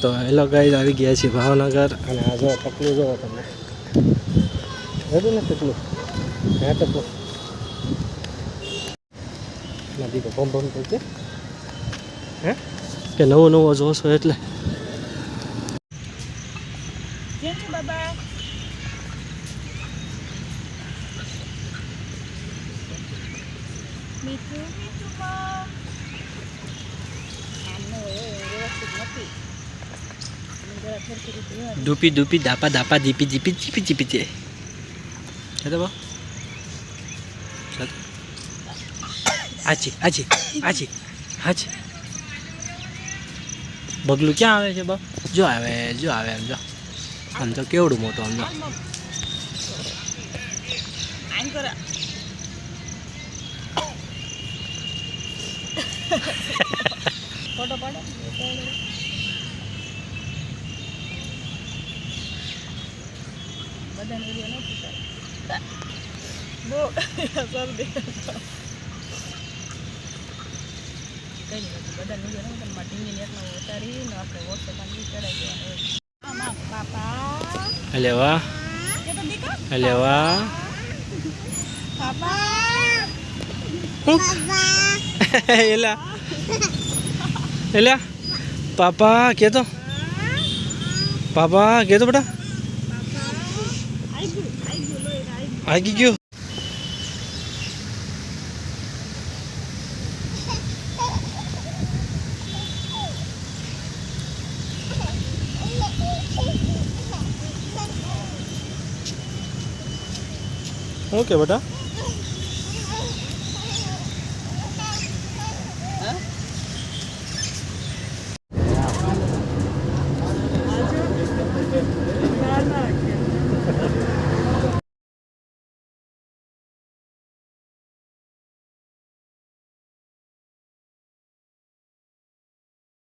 તો hello guys આવી ગયા છીએ ભાવનગર અને આ જો ટકલું જોવો તમે હતું ને ટકલું હા ટકલું નદી તો ભમ ભમ થઈ છે હે કે નવો નવો જોશો એટલે કેમ છે બાબા મીઠું મીઠું માં ધૂપી. ડૂપી ડૂપી દાપા દાપા દીપી ચીપી ચીપી છે. છે બા. આજી આજી આજી હાજી બગલું ક્યાં આવે છે બા? જો આવે જો આવે એમ જો. આમ તો કેવડું મોટું આમ જો. ફોટો પાડો. બધાને વીડિયો નથી ઉતારતા. બહુ શરદી કઈ નહીં બધા વીડિયો નથી ઉતારતા. ટીવી નેટમાં ઉતારીને આપણે વોટ્સએપમાં બી ચડાવી દેવાનું પાપા એટલે વાહ એટલે વાહ પાપા એલા. એલા. પાપા કે તો પાપા કે તો બેટા આઈ ગયું આઈ ગયું લોહી આઈ ગયું આગી ગયો ઓકે બેટા